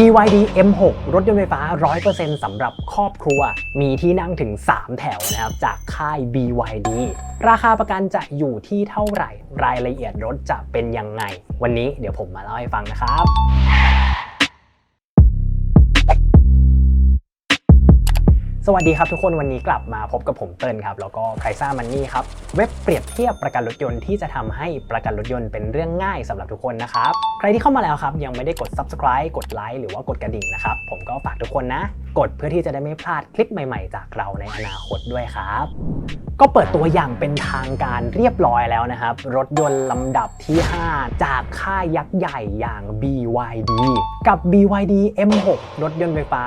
BYD M6 รถยนต์ไฟฟ้า 100%สำหรับครอบครัว มีที่นั่งถึง 3 แถวนะครับ จากค่าย BYD ราคาประกันจะอยู่ที่เท่าไหร่ รายละเอียดรถจะเป็นยังไง วันนี้เดี๋ยวผมมาเล่าให้ฟังนะครับ สวัสดีครับทุกคนวันนี้กลับมาพบกับผมเติ้ลครับ แล้วก็ไพรซ่ามันนี่ครับ เว็บเปรียบเทียบประกันรถยนต์ที่จะทำให้ประกันรถยนต์เป็นเรื่องง่ายสำหรับทุกคนนะครับ ใครที่เข้ามาแล้วครับ ยังไม่ได้กด subscribe กดไลค์หรือว่ากดกระดิ่งนะครับ ผมก็ฝากทุกคนนะ กดเพื่อที่จะได้ไม่พลาดคลิปใหม่ๆ จากเราในอนาคตด้วยครับ ก็เปิดตัวอย่างเป็นทางการเรียบร้อยแล้วนะครับ รถยนต์ลำดับที่ 5 จากค่ายยักษ์ใหญ่อย่าง BYD กับ BYD M6 รถยนต์ไฟฟ้า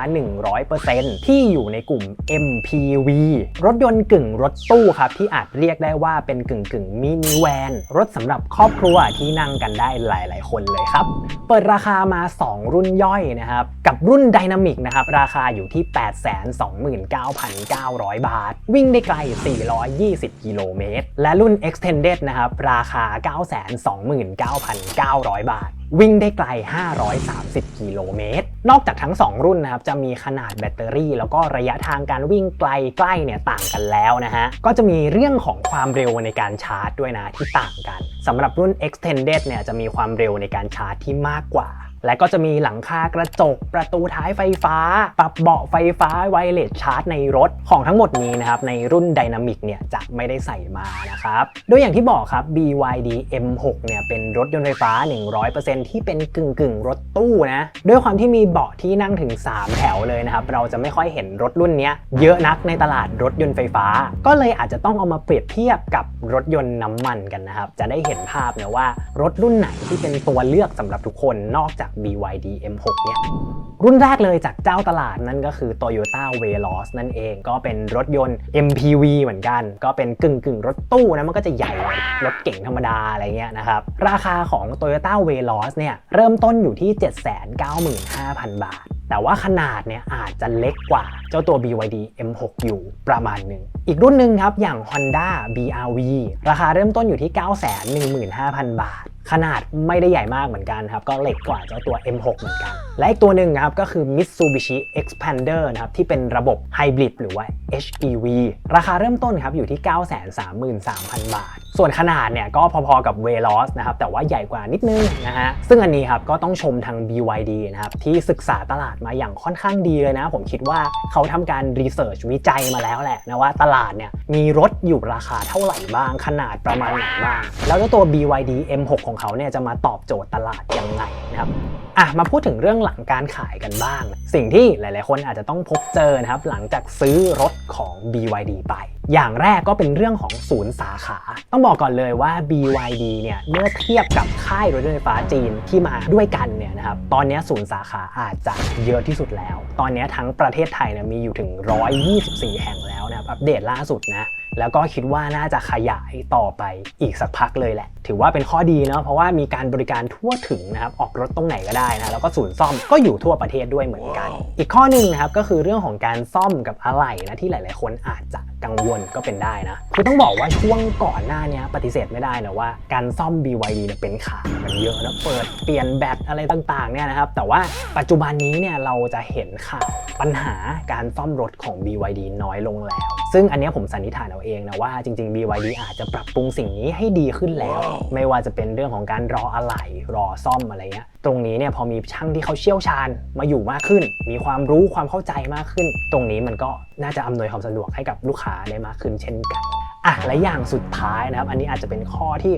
100%ที่อยู่ในกลุ่ม MPV รถยนต์กึ่งรถตู้ครับ ที่อาจเรียกได้ว่าเป็นกึ่งกึ่งมินิแวน รถสำหรับครอบครัวที่นั่งกันได้หลาย ๆ คนเลยครับ เปิดราคามา 2 รุ่นย่อยนะครับกับ รุ่น Dynamic นะครับ ราคาอยู่ที่ 829,900 บาท วิ่งได้ไกล 420 กิโลเมตร และรุ่น Extended นะครับ ราคา 929,900 บาทวิ่งได้ไกล 530 กิโลเมตร นอกจากทั้ง 2 รุ่นนะครับ จะมีขนาดแบตเตอรี่ แล้วก็ระยะทางการวิ่งไกลใกล้เนี่ยต่างกันแล้วนะฮะ ก็จะมีเรื่องของความเร็วในการชาร์จด้วยนะที่ต่างกัน สำหรับรุ่น Extended เนี่ยจะมีความเร็วในการชาร์จที่มากกว่า และก็จะมีหลังคากระจก ประตูท้ายไฟฟ้า ปรับเบาะไฟฟ้าไวเลสชาร์จในรถของทั้งหมดนี้นะครับ ในรุ่น Dynamic เนี่ยจะไม่ได้ใส่มานะครับ โดยอย่างที่บอกครับ BYD M6 เนี่ยเป็นรถยนต์ไฟฟ้า 100%ที่เป็นกึ่งกึ่งรถตู้นะด้วยความที่มีเบาะที่นั่งถึง 3 แถวเลยนะครับ เราจะไม่ค่อยเห็นรถรุ่นนี้เยอะนักในตลาดรถยนต์ไฟฟ้า ก็เลยอาจจะต้องเอามาเปรียบเทียบกับรถยนต์น้ำมันกันนะครับจะได้เห็นภาพเนี่ยว่ารถรุ่นไหนที่เป็นตัวเลือกสำหรับทุกคนนอกจาก BYD M6 เนี่ยรุ่นแรกเลยจากเจ้าตลาดนั่นก็คือ Toyota Veloz นั่นเองก็เป็นรถยนต์ MPV เหมือนกัน ก็เป็นกึ่งกึ่งรถตู้นะมันก็จะใหญ่รถเก่งธรรมดาอะไรเงี้ยนะครับ ราคาของ Toyota Veloz เนี่ยเริ่มต้นอยู่ที่ 795,000 บาทแต่ว่าขนาดเนี่ยอาจจะเล็กกว่าเจ้าตัว BYD M6 อยู่ประมาณหนึ่ง อีกรุ่นหนึ่งครับอย่าง Honda BRV ราคาเริ่มต้นอยู่ที่ 915,000 บาท ขนาดไม่ได้ใหญ่มากเหมือนกันครับ ก็เล็กกว่าเจ้าตัว M6 เหมือนกัน และอีกตัวหนึ่งครับก็คือ Mitsubishi Expander นะครับที่เป็นระบบไฮบริดหรือว่า HEV ราคาเริ่มต้นครับอยู่ที่ 933,000 บาท ส่วนขนาดเนี่ยก็พอๆกับ Veloz นะครับแต่ว่าใหญ่กว่านิดนึงนะฮะซึ่งอันนี้ครับก็ต้องชมทาง BYD นะครับที่ศึกษาตลาดมาอย่างค่อนข้างดีเลยนะ ผมคิดว่าเขาทำการรีเสิร์ชวิจัยมาแล้วแหละนะว่าตลาดเนี่ยมีรถอยู่ราคาเท่าไหร่บ้าง ขนาดประมาณไหนบ้าง แล้วเจ้าตัว BYD M6 ของเขาเนี่ยจะมาตอบโจทย์ตลาดยังไงนะครับ อะมาพูดถึงเรื่องหลังการขายกันบ้าง สิ่งที่หลาย ๆ คนอาจจะต้องพบเจอนะครับหลังจากซื้อรถของ BYD ไป อย่างแรกก็เป็นเรื่องของศูนย์สาขา ต้องบอกก่อนเลยว่า BYD เนี่ยเมื่อเทียบกับค่ายรถยนต์ไฟฟ้าจีนที่มาด้วยกันเนี่ยนะครับตอนนี้ศูนย์สาขาอาจจะเยอะที่สุดแล้ว ตอนนี้ทั้งประเทศไทยเนี่ยมีอยู่ถึง 124 แห่งแล้วนะครับอัปเดตล่าสุดนะ แล้วก็คิดว่าน่าจะขยายต่อไปอีกสักพักเลยแหละ ถือว่าเป็นข้อดีเนาะเพราะว่ามีการบริการทั่วถึงนะครับออกรถตรงไหนก็ได้นะแล้วก็ศูนย์ซ่อมก็อยู่ทั่วประเทศด้วยเหมือนกัน อีกข้อหนึ่งนะครับก็คือเรื่องของการซ่อมกับอะไหล่นะที่หลาย ๆ คนอาจจะ กังวลก็เป็นได้นะ คือต้องบอกว่าช่วงก่อนหน้านี้ปฏิเสธไม่ได้นะว่าการซ่อม BYD เนี่ยเป็นข่าวมันเยอะนะเปิดเปลี่ยนแบตอะไรต่างๆเนี่ยนะครับ แต่ว่าปัจจุบันนี้เนี่ยเราจะเห็นข่าวปัญหาการซ่อมรถของ BYD น้อยลงแล้ว ซึ่งอันนี้ผมสันนิษฐานเอาเองนะว่าจริง ๆ BYD อาจจะปรับปรุงสิ่งนี้ให้ดีขึ้นแล้ว ไม่ว่าจะเป็นเรื่องของการรออะไหล่รอซ่อมอะไรเงี้ย ตรงนี้เนี่ยพอมีช่างที่เขาเชี่ยวชาญมาอยู่มากขึ้น มีความรู้ความเข้าใจมากขึ้น ตรงนี้มันก็น่าจะอำนวยความสะดวกให้กับลูกค้าได้มากขึ้นเช่นกันอะและอย่างสุดท้ายนะครับ อันนี้อาจจะเป็นข้อที่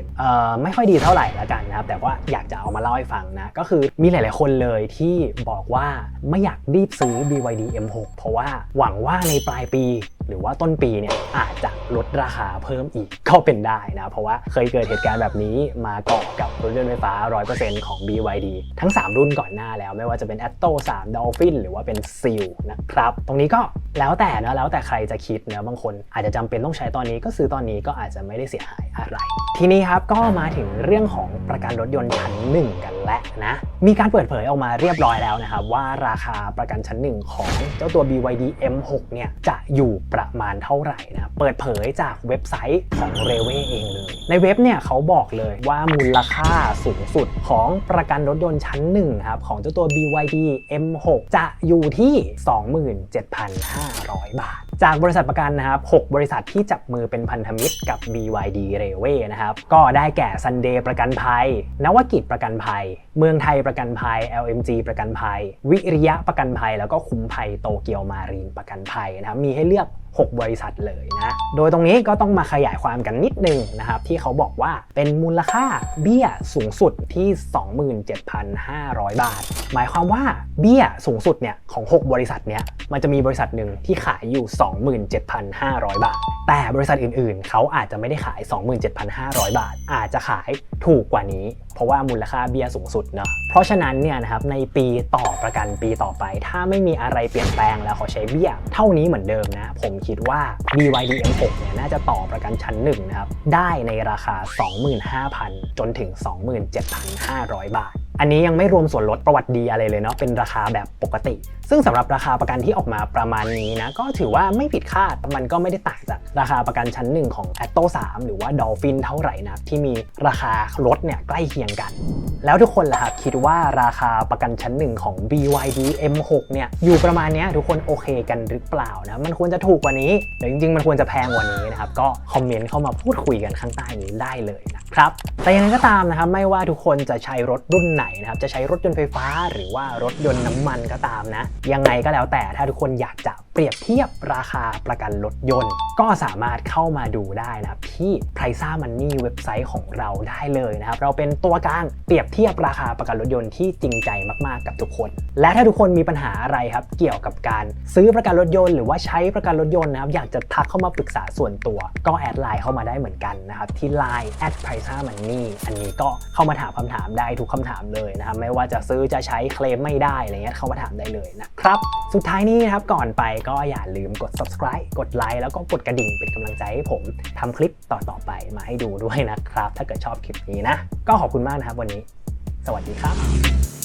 ไม่ค่อยดีเท่าไหร่ละกันนะครับ แต่ว่าอยากจะเอามาเล่าให้ฟังนะ ก็คือมีหลาย ๆ คนเลยที่บอกว่าไม่อยากรีบซื้อ BYD M6 เพราะว่าหวังว่าในปลายปี หรือว่าต้นปีเนี่ยอาจจะ ลดราคาเพิ่มอีกก็เป็นได้นะเพราะว่าเคยเกิดเหตุการณ์แบบนี้มาเกาะกับรถยนต์ไฟฟ้า 100%ของ BYD ทั้ง 3 รุ่นก่อนหน้าแล้วไม่ว่าจะเป็น Atto 3 Dolphin หรือว่าเป็น Seal นะครับ ตรงนี้ก็แล้วแต่นะแล้วแต่ใครจะคิดนะบางคนอาจจะจำเป็นต้องใช้ตอนนี้ก็ซื้อตอนนี้ก็อาจจะไม่ได้เสียหาย อะไร ทีนี้ครับก็มาถึงเรื่องของประกันรถยนต์ชั้นหนึ่งกันแล้วนะ มีการเปิดเผยออกมาเรียบร้อยแล้วนะครับ ว่าราคาประกันชั้นหนึ่งของเจ้าตัว BYD M6 เนี่ยจะอยู่ประมาณเท่าไหร่นะ เปิดเผยจากเว็บไซต์ของเรเวเองเลย ในเว็บเนี่ยเขาบอกเลยว่ามูลค่าสูงสุดของประกันรถยนต์ชั้นหนึ่งครับของเจ้าตัว BYD M6 จะอยู่ที่ 27,500 บาทจากบริษัทประกันนะครับ 6 บริษัทที่จับมือเป็นพันธมิตรกับ BYD Railway นะครับ ก็ได้แก่ Sunday ประกันภัย นวกิจประกันภัย เมืองไทยประกันภัย LMG ประกันภัย วิริยะประกันภัย แล้วก็คุ้มภัยโตเกียวมารีนประกันภัยนะครับ มีให้เลือก 6 บริษัทเลยนะ โดยตรงนี้ก็ต้องมาขยายความกันนิดนึงนะครับ ที่เขาบอกว่าเป็นมูลค่าเบี้ยสูงสุดที่ 27,500 บาท หมายความว่าเบี้ยสูงสุดเนี่ยของ 6 บริษัทเนี้ย มันจะมีบริษัทหนึ่งที่ขายอยู่ 27,500 บาท แต่บริษัทอื่นๆ เขาอาจจะไม่ได้ขาย 27,500 บาท อาจจะขายถูกกว่านี้ เพราะว่ามูลค่าเบี้ยสูงสุดเนาะเพราะฉะนั้นเนี่ยนะครับในปีต่อประกันปีต่อไป ถ้าไม่มีอะไรเปลี่ยนแปลงแล้วเขาใช้เบี้ยเท่านี้เหมือนเดิมนะผมคิดว่า BYD M6 เนี่ยน่าจะต่อประกันชั้นหนึ่งนะครับได้ในราคา 25,000 จนถึง 27,500 บาท อันนี้ยังไม่รวมส่วนลดประวัติดีอะไรเลยเนาะเป็นราคาแบบปกติ ซึ่งสำหรับราคาประกันที่ออกมาประมาณนี้นะก็ถือว่าไม่ผิดคาดมันก็ไม่ได้ต่างจากราคาประกันชั้นหนึ่งของ a t t o 3 หรือว่า Dolphin เท่าไหร่นะที่มีราคารถเนี่ยใกล้เคียงกัน แล้วทุกคนล่ะครับคิดว่าราคาประกันชั้นหนึ่งของ BYD M6 เนี่ยอยู่ประมาณนี้ทุกคนโอเคกันหรือเปล่านะมันควรจะถูกกว่านี้หรือจริงๆ มันควรจะแพงกว่านี้นะครับก็คอมเมนต์เข้ามาพูดคุยกันข้างใต้นี้ได้เลยนะครับแต่ยังไงก็ตามนะครับไม่ว่าทุกคนจะใช้รถรุ่นไหนนะครับจะใช้รถยนต์ไฟฟ้า หรือว่ารถยนต์น้ำมันก็ตามนะ ยังไงก็แล้วแต่ถ้าทุกคนอยากจะ เปรียบเทียบราคาประกันรถยนต์ ก็สามารถเข้ามาดูได้นะครับที่ p r i c e Money เว็บไซต์ของเราได้เลยนะครับ เราเป็นตัวกลางเปรียบเทียบราคาประกันรถยนต์ที่จริงใจมากๆกับทุกคน และถ้าทุกคนมีปัญหาอะไรครับเกี่ยวกับการซื้อประกันรถยนต์หรือว่าใช้ประกันรถยนต์นะครับอยากจะทักเข้ามาปรึกษาส่วนตัว ก็แอดไลน์เข้ามาได้เหมือนกันนะครับที่ Line at p r i c e Money อันนี้ก็เข้ามาถามคำถามได้ทุกคำถามเลยนะครับไม่ว่าจะซื้อจะใช้เคลมไม่ได้อะไรเงี้ยเข้ามาถามได้เลยนะครับสุดท้ายนี้นะครับก่อนไปก็อย่าลืมกด subscribe กดไลค์แล้วก็กดกระดิ่งเป็นกำลังใจให้ผมทำคลิปต่อๆไปมาให้ดูด้วยนะครับ ถ้าเกิดชอบคลิปนี้นะ ก็ขอบคุณมากนะครับวันนี้ สวัสดีครับ